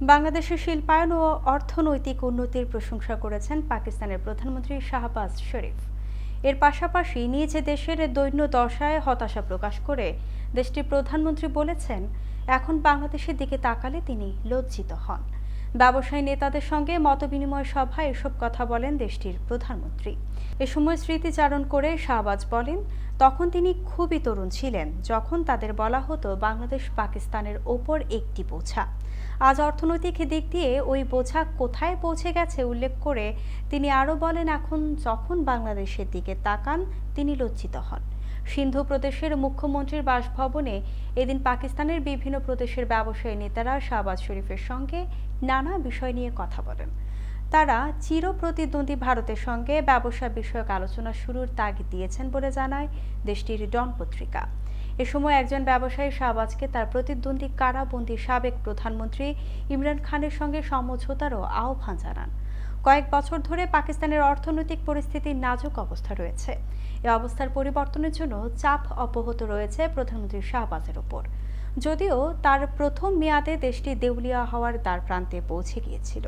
বাংলাদেশের শিল্পায়ন ও অর্থনৈতিক উন্নতির প্রশংসা করেছেন পাকিস্তানের প্রধানমন্ত্রী শাহবাজ শরীফ। এর পাশাপাশি নিজ দেশের দৈন্য দশায় হতাশা প্রকাশ করে দেশটির প্রধানমন্ত্রী বলেছেন, এখন বাংলাদেশের দিকে তাকালে তিনি লজ্জিত হন। ব্যবসায়ী নেতাদের সঙ্গে মতবিনিময় সভায় এসব কথা বলেন দেশটির প্রধানমন্ত্রী। এ সময় স্মৃতিচারণ করে শাহবাজ বলেন, তখন তিনি খুবই তরুণ ছিলেন, যখন তাদের বলা হতো বাংলাদেশ পাকিস্তানের ওপর একটি বোঝা। আজ অর্থনৈতিক দিক দিয়ে ওই বোঝা কোথায় পৌঁছে গেছে উল্লেখ করে তিনি আরও বলেন, এখন যখন বাংলাদেশের দিকে তাকান, তিনি লজ্জিত হন। সিন্ধু প্রদেশের মুখ্যমন্ত্রীর বাসভবনে এদিন পাকিস্তানের বিভিন্ন প্রদেশের ব্যবসায়ী নেতারা শাহবাজ শরীফের সঙ্গে নানা বিষয় নিয়ে কথা বলেন। তারা চির প্রতিদ্বন্দ্বী ভারতের সঙ্গে ব্যবসা বিষয়ক আলোচনা শুরুর তাগিদ দিয়েছেন বলে জানায় দেশটির ডন পত্রিকা। এ সময় একজন ব্যবসায়ী শাহবাজকে তার প্রতিদ্বন্দ্বী কারাবন্দী সাবেক প্রধানমন্ত্রী ইমরান খানের সঙ্গে সমঝোতারও আহ্বান জানান। কয়েক বছর ধরে পাকিস্তানের অর্থনৈতিক পরিস্থিতি নাজুক অবস্থা রয়েছে। এ অবস্থার পরিবর্তনের জন্য চাপ অব্যাহত রয়েছে প্রধানমন্ত্রী শাহবাজের ওপর। যদিও তার প্রথম মেয়াদে দেশটি দেউলিয়া হওয়ার দ্বার প্রান্তে পৌঁছে গিয়েছিল।